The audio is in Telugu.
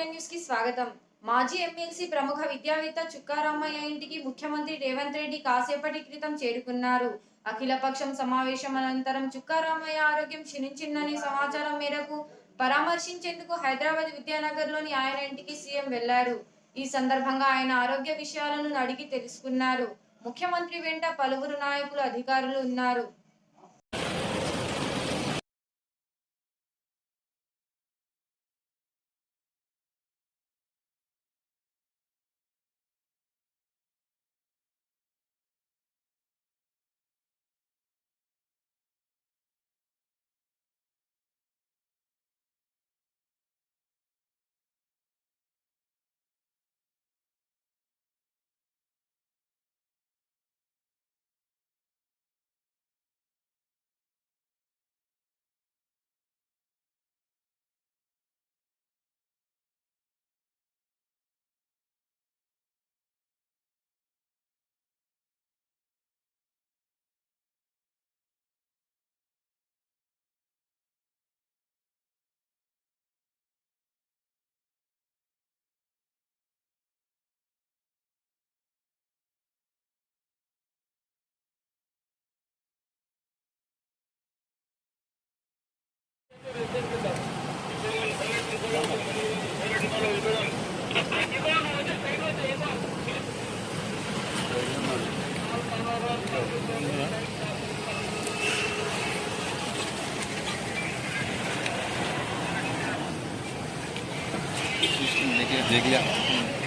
స్వాగతం. మాజీ ఎమ్మెల్సీ ప్రముఖ విద్యావేత్త చుక్కారామయ్య ఇంటికి ముఖ్యమంత్రి రేవంత్ రెడ్డి కాసేపటి క్రితం చేరుకున్నారు. అఖిలపక్షం సమావేశం అనంతరం చుక్కారామయ్య ఆరోగ్యం క్షీణించిందనే సమాచారం మేరకు పరామర్శించేందుకు హైదరాబాద్ విద్యానగర్లోని ఆయన ఇంటికి సీఎం వెళ్ళారు. ఈ సందర్భంగా ఆయన ఆరోగ్య విషయాలను అడిగి తెలుసుకున్నారు. ముఖ్యమంత్రి వెంట పలువురు నాయకులు అధికారులు ఉన్నారు. देख लिया।